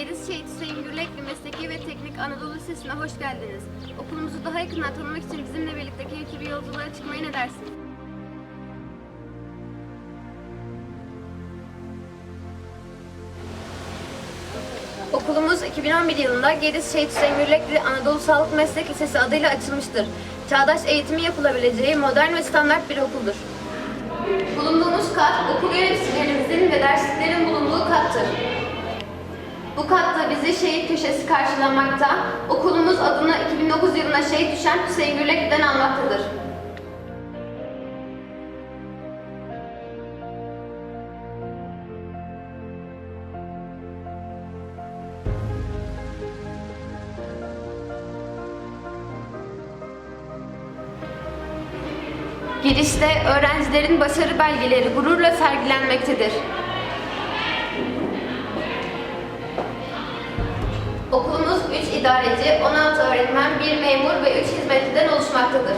Gediz Şehit Hüseyin Gürlekli Mesleki ve Teknik Anadolu Lisesi'ne hoş geldiniz. Okulumuzu daha yakından tanımak için bizimle birlikte keyifli bir yolculuğa çıkmaya ne dersin? Okulumuz 2011 yılında Gediz Şehit Hüseyin Gürlekli Anadolu Sağlık Meslek Lisesi adıyla açılmıştır. Çağdaş eğitimi yapılabileceği modern ve standart bir okuldur. Bulunduğumuz kat okul yöneticilerimizin ve dersliklerin bulunduğu kattır. Bu katta bizi şehit köşesi karşılamakta, okulumuz adını 2009 yılına şehit düşen Hüseyin Gürlekli'den almaktadır. Girişte öğrencilerin başarı belgeleri gururla sergilenmektedir. Okulumuz 3 idareci, 16 öğretmen, 1 memur ve 3 hizmetliden oluşmaktadır.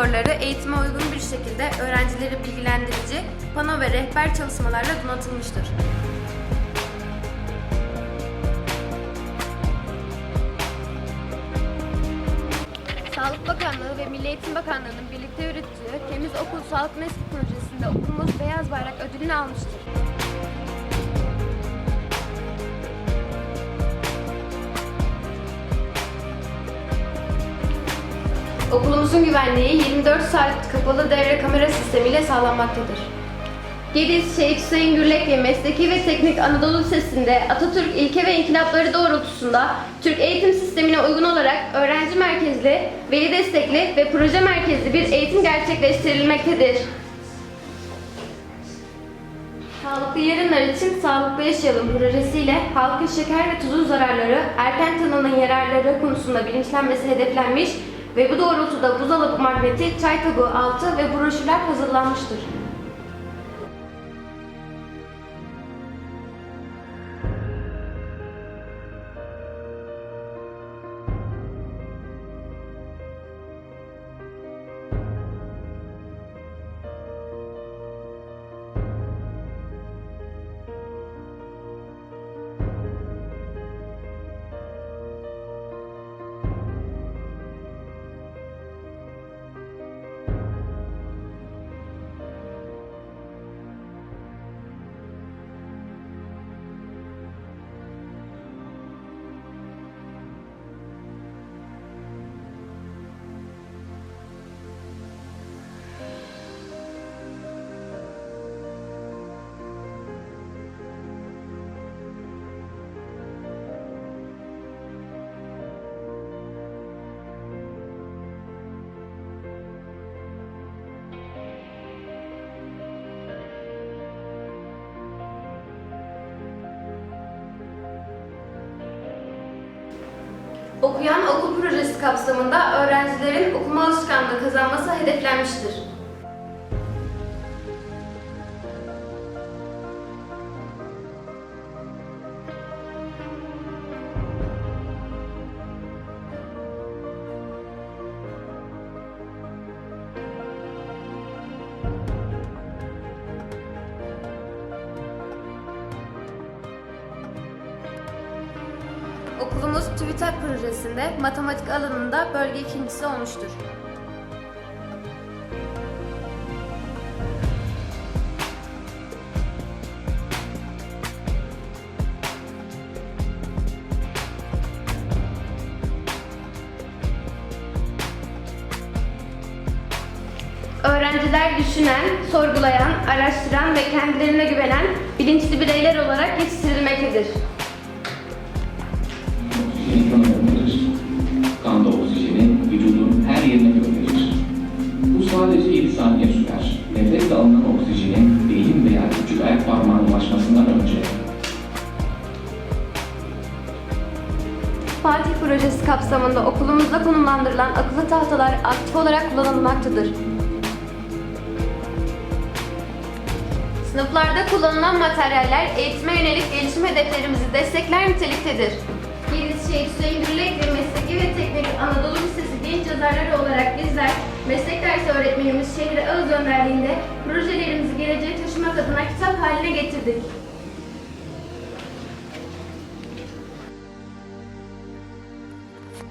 Koridorları eğitime uygun bir şekilde öğrencileri bilgilendirici, pano ve rehber çalışmalarla donatılmıştır. Sağlık Bakanlığı ve Milli Eğitim Bakanlığı'nın birlikte yürüttüğü Temiz Okul Sağlık Meslek Projesi'nde okulumuz Beyaz Bayrak ödülünü almıştır. Okulumuzun güvenliği 24 saat kapalı devre kamera sistemiyle sağlanmaktadır. Gediz Şehit Hüseyin Gürlekli Mesleki ve Teknik Anadolu Lisesi'nde Atatürk ilke ve inkılapları doğrultusunda Türk eğitim sistemine uygun olarak öğrenci merkezli, veli destekli ve proje merkezli bir eğitim gerçekleştirilmektedir. Sağlıklı yarınlar için sağlıklı yaşayalım projesiyle halkın şeker ve tuzun zararları, erken tanının yararları konusunda bilinçlenmesi hedeflenmiş ve bu doğrultuda buzdolabı magneti, çay tabağı altı ve broşürler hazırlanmıştır. Okuyan okul projesi kapsamında öğrencilerin okuma alışkanlığı kazanması hedeflenmiştir. Okulumuz TÜBİTAK projesinde matematik alanında bölge ikincisi olmuştur. Öğrenciler düşünen, sorgulayan, araştıran ve kendilerine güvenen bilinçli bireyler olarak yetiştirilmektedir. Projesi kapsamında okulumuzda konumlandırılan akıllı tahtalar aktif olarak kullanılmaktadır. Sınıflarda kullanılan materyaller eğitime yönelik gelişim hedeflerimizi destekler niteliktedir. Yeliz Şehit Hüseyin Gürlek ve Mesleki ve Teknik Anadolu Lisesi genç yazarları olarak bizler meslek dersi öğretmenimiz Şehri Ağız önderliğinde projelerimizi geleceğe taşımak adına kitap haline getirdik.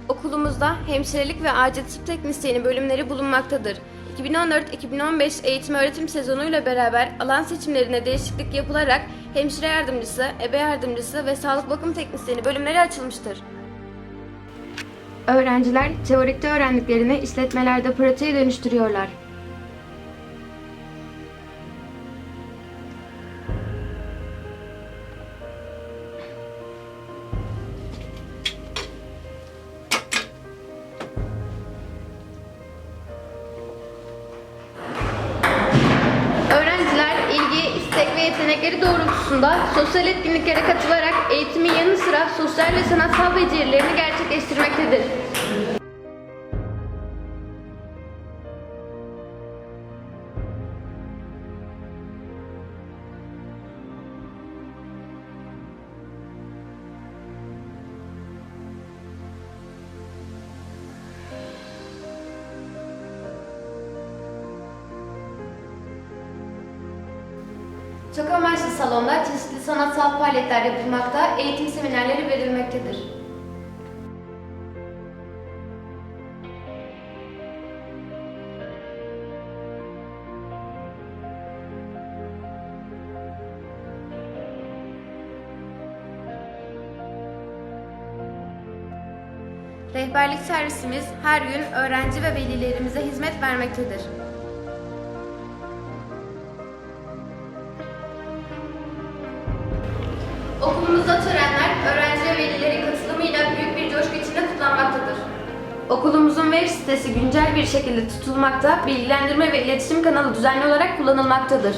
Okulumuzda hemşirelik ve acil tıp teknisyeni bölümleri bulunmaktadır. 2014-2015 eğitim öğretim sezonuyla beraber alan seçimlerine değişiklik yapılarak hemşire yardımcısı, ebe yardımcısı ve sağlık bakım teknisyeni bölümleri açılmıştır. Öğrenciler teorikte öğrendiklerini işletmelerde pratiğe dönüştürüyorlar. Yetenekleri doğrultusunda sosyal etkinliklere katılarak eğitimin yanı sıra sosyal ve sanatsal becerilerini gerçekleştirmektedir. Çok amaçlı salonda çeşitli sanatsal faaliyetler yapılmakta, eğitim seminerleri verilmektedir. Rehberlik servisimiz her gün öğrenci ve velilerimize hizmet vermektedir. Okulumuzda törenler, öğrenci ve velilerin katılımıyla büyük bir coşku içinde kutlanmaktadır. Okulumuzun web sitesi güncel bir şekilde tutulmakta, bilgilendirme ve iletişim kanalı düzenli olarak kullanılmaktadır.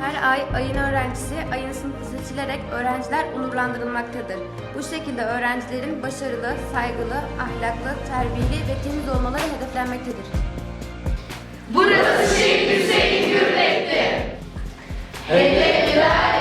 Her ay ayın öğrencisi, ayın sınıfı seçilerek öğrenciler onurlandırılmaktadır. Bu şekilde öğrencilerin başarılı, saygılı, ahlaklı, terbiyeli ve temiz olmaları hedeflenmektedir. Burası Şeyh Hüseyin Gürlek'ti. Hedef die.